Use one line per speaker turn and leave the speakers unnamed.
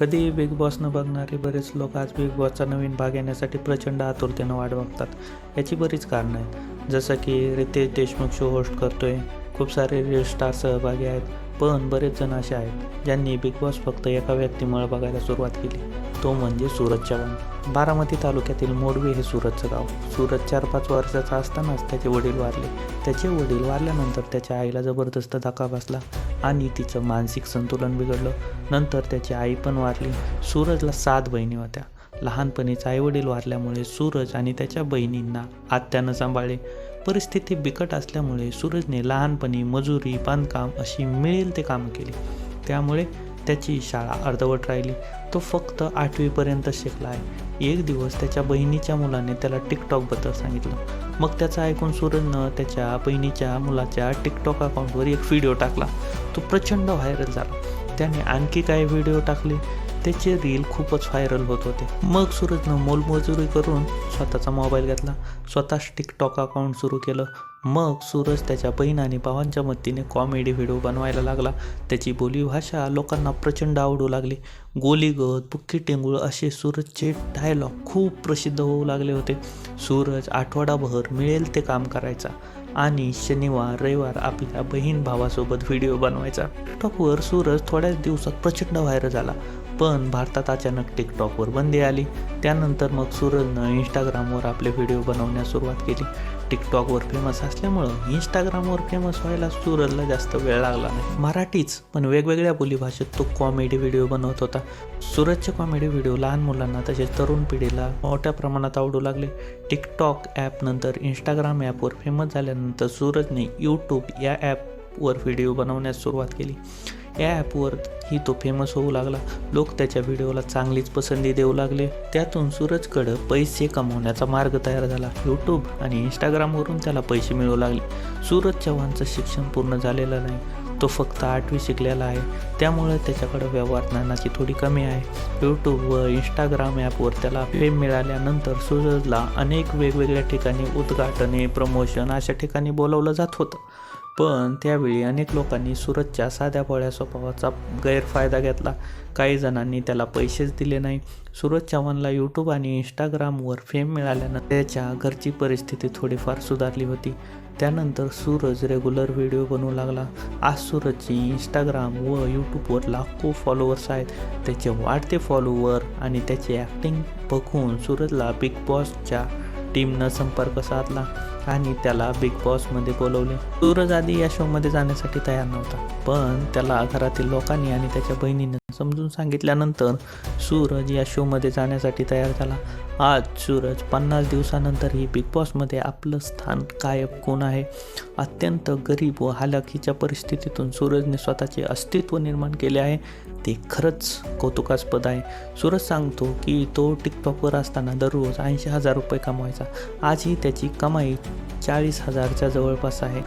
कधी big boss न बघणारे बरेच लोक आज बिग बॉसचा नवीन भाग येण्यासाठी प्रचंड आतुरतेनं वाट बघतात. याची बरीच कारणं आहेत. जसं की रितेश देशमुख शो होस्ट करतोय. खूप सारे रील स्टार सहभागी आहेत. पण बरेच जण असे आहेत ज्यांनी बिग बॉस फक्त एका व्यक्तीमुळे बघायला सुरुवात केली. तो म्हणजे सूरज चव्हाण. बारामती तालुक्यातील मोडवे हे सूरजचं गाव. सूरज चार पाच वर्षाचा असतानाच त्याचे वडील वारले. त्याचे वडील वारल्यानंतर त्याच्या आईला जबरदस्त धक्का बसला आणि तिचं मानसिक संतुलन बिघडलं. नंतर त्याची आई पण वारली. सूरजला सात बहिणी होत्या. लहानपणीच आईवडील वारल्यामुळे सूरज आणि त्याच्या बहिणींना आत्यानं सांभाळले. परिस्थिती बिकट असल्यामुळे सूरजने लहानपणी मजुरी बांधकाम अशी मिळेल ते कामं केली. त्यामुळे त्याची शाळा अर्धवट राहिली. तो फक्त आठवीपर्यंत शिकला आहे. एक दिवस त्याच्या बहिणीच्या मुलाने त्याला टिकटॉकबद्दल सांगितलं. मग त्याचं ऐकून सूरजनं त्याच्या बहिणीच्या मुलाच्या टिकटॉक अकाउंटवर एक व्हिडिओ टाकला. तो प्रचंड व्हायरल झाला. त्याने आणखी काही व्हिडिओ टाकले. त्याचे रील खूपच व्हायरल होत होते. मग सूरजनं मोलमजुरी करून स्वतःचा मोबाईल घेतला. स्वतःच टिकटॉक अकाउंट सुरू केलं. मग सूरज त्याच्या बहीण आणि भावांच्या मदतीने कॉमेडी व्हिडिओ बनवायला लागला. त्याची बोलीभाषा लोकांना प्रचंड आवडू लागली. गोलीगत बुक्की टेंगुळ असे सूरजचे डायलॉग खूप प्रसिद्ध होऊ लागले होते. सूरज आठवडाभर मिळेल ते काम करायचा आणि शनिवार रविवार आपल्या बहीण भावासोबत व्हिडिओ बनवायचा. टिकटॉकवर सूरज थोड्याच दिवसात प्रचंड व्हायरल झाला. पण भारतात अचानक टिकटॉकवर बंदी आली. त्यानंतर मग सूरजनं इंस्टाग्रामवर आपले व्हिडिओ बनवण्यास सुरुवात केली. टिकटॉकवर फेमस असल्यामुळं इंस्टाग्रामवर फेमस व्हायला सूरजला जास्त वेळ लागला नाही. मराठीच पण वेगवेगळ्या बोलीभाषेत तो कॉमेडी व्हिडिओ बनवत होता. सूरजचे कॉमेडी व्हिडिओ लहान मुलांना तसेच तरुण पिढीला मोठ्या प्रमाणात आवडू लागले. टिकटॉक ॲप नंतर इंस्टाग्राम ॲपवर फेमस झाल्यानंतर सूरजने यूट्यूब या ॲपवर व्हिडिओ बनवण्यास सुरुवात केली. या ॲपवर ही तो फेमस होऊ लागला. लोक त्याच्या व्हिडिओला चांगलीच पसंती देऊ लागले. त्यातून सूरजकडं पैसे कमवण्याचा मार्ग तयार झाला. यूट्यूब आणि इंस्टाग्रामवरून त्याला पैसे मिळू लागले. सूरज चव्हाणचं शिक्षण पूर्ण झालेलं नाही. तो फक्त आठवी शिकलेला आहे. त्यामुळे त्याच्याकडं व्यवहार ज्ञानाची थोडी कमी आहे. यूट्यूब व इंस्टाग्राम ॲपवर त्याला फेम मिळाल्यानंतर सूरजला अनेक वेगवेगळ्या ठिकाणी उद्घाटने प्रमोशन अशा ठिकाणी बोलवलं जात होतं. पण त्यावेळी अनेक लोकांनी सूरजच्या साध्या पोळ्या स्वभावाचा गैरफायदा घेतला. काही जणांनी त्याला पैसेच दिले नाही. सूरज चव्हाणला यूट्यूब आणि इंस्टाग्रामवर फेम मिळाल्यानं त्याच्या घरची परिस्थिती थोडीफार सुधारली होती. त्यानंतर सूरज रेग्युलर व्हिडिओ बनवू लागला. आज सूरजची इंस्टाग्राम व यूट्यूबवर लाखो फॉलोअर्स आहेत. त्याचे वाढते फॉलोवर आणि त्याची ॲक्टिंग बघून सूरजला बिग बॉसच्या टीमनं संपर्क साधला. आणि त्याला बिग बॉसमध्ये बोलवले. सूरज आधी या शोमध्ये जाण्यासाठी तयार नव्हता. पण त्याला घरातील लोकांनी आणि त्याच्या बहिणीने समजून सांगितल्यानंतर सूरज या शोमध्ये जाण्यासाठी तयार झाला. आज सूरज पन्नास दिवसानंतरही बिग बॉसमध्ये आपलं स्थान कायम कोण आहे? अत्यंत गरीब व हालाखीच्या परिस्थितीतून सूरजने स्वतःचे अस्तित्व निर्माण केले आहे. ते खरंच कौतुकास्पद आहे. सूरज सांगतो की तो टिकटॉकवर असताना दररोज ऐंशी हजार रुपये कमवायचा. आजही त्याची कमाई चाळीस हजारच्या जवळपास आहे.